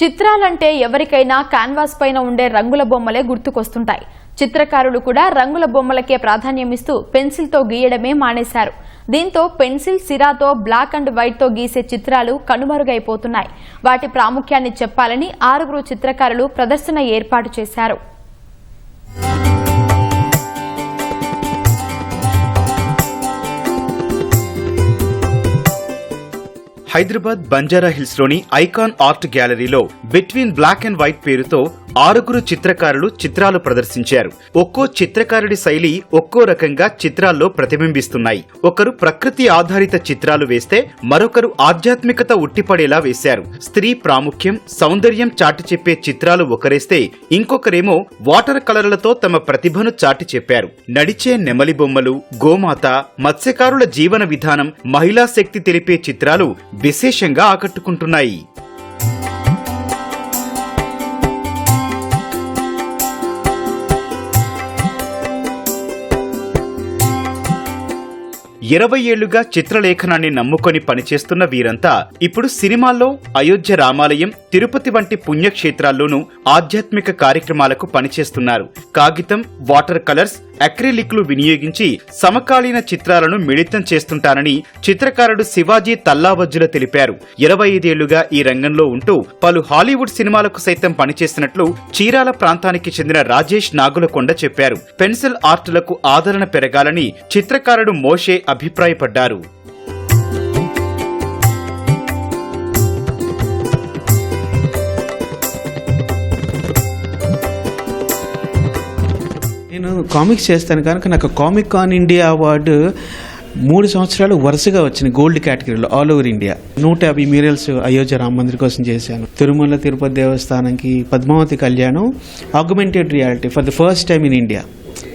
చిత్రాలంటే ఎవరికైనా కాన్వాస్ పైన ఉండే రంగుల బొమ్మలే గుర్తుకొస్తుంటాయి. చిత్రకారులు కూడా రంగుల బొమ్మలకే ప్రాధాన్యమిస్తూ పెన్సిల్తో గీయడమే మానేశారు. దీంతో పెన్సిల్ సిరాతో బ్లాక్ అండ్ వైట్తో గీసే చిత్రాలు కనుమరుగైపోతున్నాయి. వాటి ప్రాముఖ్యాన్ని చెప్పాలని ఆరుగురు చిత్రకారులు ప్రదర్శన ఏర్పాటు చేశారు. హైదరాబాద్ బంజారా హిల్స్లోని ఐకాన్ ఆర్ట్ గ్యాలరీలో బిట్వీన్ బ్లాక్ అండ్ వైట్ పేరుతో ఆరుగురు చిత్రకారులు చిత్రాలు ప్రదర్శించారు. ఒక్కో చిత్రకారుడి శైలి ఒక్కో రకంగా చిత్రాల్లో ప్రతిబింబిస్తున్నాయి. ఒకరు ప్రకృతి ఆధారిత చిత్రాలు వేస్తే మరొకరు ఆధ్యాత్మికత ఉట్టిపడేలా వేశారు. స్త్రీ ప్రాముఖ్యం సౌందర్యం చాటి చెప్పే చిత్రాలు ఒకరేస్తే ఇంకొకరేమో వాటర్ కలర్లతో తమ ప్రతిభను చాటి చెప్పారు. నడిచే నెమలి బొమ్మలు గోమాత మత్స్యకారుల జీవన విధానం మహిళా శక్తి తెలిపే చిత్రాలు విశేషంగా ఆకట్టుకుంటున్నాయి. ఇరవై ఏళ్ళుగా చిత్రలేఖనాన్ని నమ్ముకొని పనిచేస్తున్న వీరంతా ఇప్పుడు సినిమాల్లో అయోధ్య రామాలయం తిరుపతి వంటి పుణ్యక్షేత్రాల్లోనూ ఆధ్యాత్మిక కార్యక్రమాలకు పనిచేస్తున్నారు. కాగితం వాటర్ కలర్స్ అక్రిలిక్లు వినియోగించి సమకాలీన చిత్రాలను మిళితం చేస్తుంటానని చిత్రకారుడు శివాజీ తల్లావజ్జుల తెలిపారు. ఇరవై ఐదేళ్ళుగా ఈ రంగంలో ఉంటూ పలు హాలీవుడ్ సినిమాలకు సైతం పనిచేసినట్లు చీరాల ప్రాంతానికి చెందిన రాజేష్ నాగులకొండ చెప్పారు. పెన్సిల్ ఆర్టులకు ఆదరణ పెరగాలని చిత్రకారుడు మోషే అభిప్రాయపడ్డారు. నేను కామిక్స్ చేస్తాను కనుక నాకు కామిక్ కాన్ ఇండియా అవార్డు మూడు సంవత్సరాలు వరుసగా వచ్చింది గోల్డ్ కేటగిరీలో ఆల్ ఓవర్ ఇండియా నూట యాభై మ్యూరియల్స్ అయోధ్య రామ మందిర్ కోసం చేశాను. Tirumala Tirupati దేవస్థానంకి Padmavathi Kalyanam augmented reality for the first time in India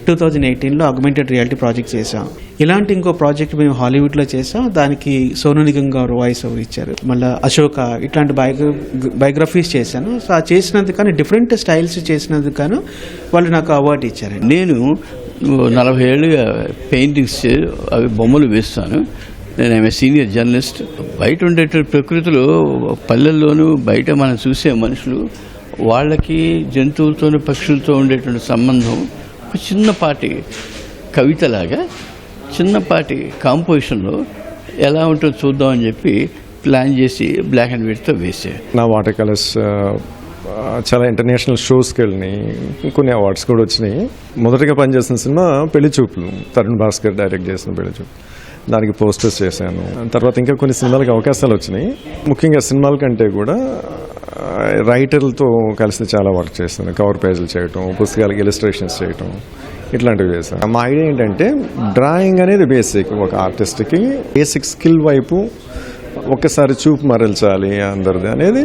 two thousand ఎయిటీన్లో అగ్మెంటెడ్ రియాలిటీ ప్రాజెక్ట్ చేశాం. ఇలాంటి ఇంకో ప్రాజెక్ట్ మేము హాలీవుడ్లో చేసాం దానికి సోను నిగమ్ గారు వాయిస్ ఓవర్ ఇచ్చారు. మళ్ళీ అశోక ఇట్లాంటి బయోగ్ర బయోగ్రఫీస్ చేశాను. సో ఆ చేసినందుకు కానీ డిఫరెంట్ స్టైల్స్ చేసినందుకు గాను వాళ్ళు నాకు అవార్డు ఇచ్చారు నేను నలభై ఏళ్ళుగా పెయింటింగ్స్ అవి బొమ్మలు వేస్తాను. నేను ఆమె సీనియర్ జర్నలిస్ట్ బయట ఉండేటువంటి ప్రకృతిలో పల్లెల్లోనూ బయట మనం చూసే మనుషులు వాళ్ళకి జంతువులతోనూ పక్షులతో ఉండేటువంటి సంబంధం ఒక చిన్నపాటి కవితలాగా చిన్నపాటి కాంపోజిషన్లో ఎలా ఉంటుందో చూద్దామని చెప్పి ప్లాన్ చేసి బ్లాక్ అండ్ వైట్తో వేసే. నా వాటర్ కలర్స్ చాలా ఇంటర్నేషనల్ షోస్కి వెళ్ళినాయి. కొన్ని అవార్డ్స్ కూడా వచ్చినాయి. మొదటగా పనిచేసిన సినిమా పెళ్ళి చూపులు. తరుణ్ భాస్కర్ డైరెక్ట్ చేసిన పెళ్ళి చూపు దానికి పోస్టర్స్ చేశాను. తర్వాత ఇంకా కొన్ని సినిమాలకు అవకాశాలు వచ్చినాయి. ముఖ్యంగా సినిమాల కంటే కూడా రైటర్లతో కలిసి చాలా వర్క్ చేస్తాను. కవర్ పేజీలు చేయటం పుస్తకాలకి ఇలిస్ట్రేషన్స్ చేయటం ఇట్లాంటివి చేశాను మా ఐడియా ఏంటంటే డ్రాయింగ్ అనేది బేసిక్ ఒక ఆర్టిస్ట్కి బేసిక్ స్కిల్ వైపు ఒక్కసారి చూపు మరల్చాలి అందరిది అనేది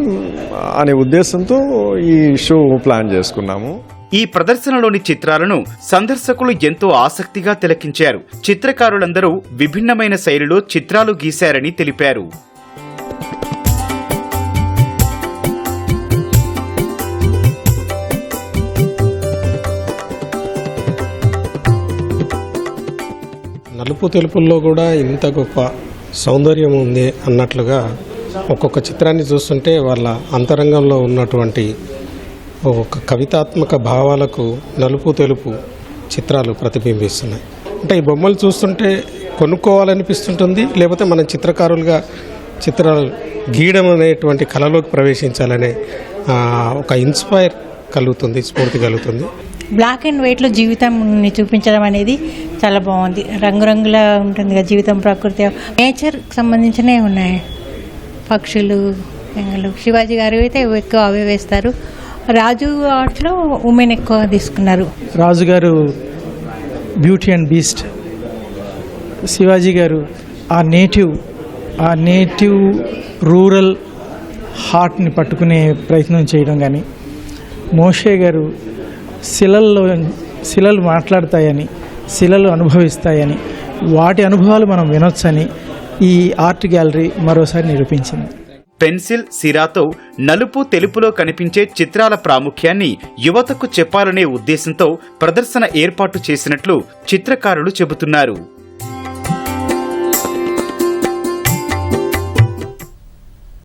అనే ఉద్దేశంతో ఈ షో ప్లాన్ చేసుకున్నాము. ఈ ప్రదర్శనలోని చిత్రాలను సందర్శకులు ఎంతో ఆసక్తిగా తిలకించారు. చిత్రకారులందరూ విభిన్నమైన శైలిలో చిత్రాలు గీశారని తెలిపారు. నలుపు తెలుపుల్లో కూడా ఇంత గొప్ప సౌందర్యం ఉంది అన్నట్లుగా ఒక్కొక్క చిత్రాన్ని చూస్తుంటే వాళ్ళ అంతరంగంలో ఉన్నటువంటి ఒక కవితాత్మక భావాలకు నలుపు తెలుపు చిత్రాలు ప్రతిబింబిస్తున్నాయి. అంటే ఈ బొమ్మలు చూస్తుంటే కొనుక్కోవాలనిపిస్తుంటుంది లేకపోతే మనం చిత్రకారులుగా చిత్రాలు గీయడం అనేటువంటి కళలోకి ప్రవేశించాలనే ఒక ఇన్స్పైర్ కలుగుతుంది స్ఫూర్తి కలుగుతుంది. బ్లాక్ అండ్ వైట్లో జీవితం చూపించడం అనేది చాలా బాగుంది. రంగురంగుల ఉంటుంది కదా జీవితం ప్రకృతి. నేచర్ సంబంధించినవి ఉన్నాయి. పక్షులు ఎంగలు శివాజీ గారు అయితే ఎక్కువ అవే వేస్తారు. రాజు ఆర్ట్లో ఉమెన్ ఎక్కువ తీసుకున్నారు. రాజుగారు బ్యూటీ అండ్ బీస్ట్ శివాజీ గారు ఆ నేటివ్ ఆ నేటివ్ రూరల్ హార్ట్ని పట్టుకునే ప్రయత్నం చేయడం కానీ మోషే గారు శిలల్లో శిలలు మాట్లాడతాయని శిలలు అనుభవిస్తాయని వాటి అనుభవాలు మనం వినొచ్చని ఈ ఆర్ట్ గ్యాలరీ మరోసారి నిరూపించింది. పెన్సిల్ సిరాతో నలుపు తెలుపులో కనిపించే చిత్రాల ప్రాముఖ్యాన్ని యువతకు చెప్పాలనే ఉద్దేశంతో ప్రదర్శన ఏర్పాటు చేసినట్లు చిత్రకారులు చెబుతున్నారు.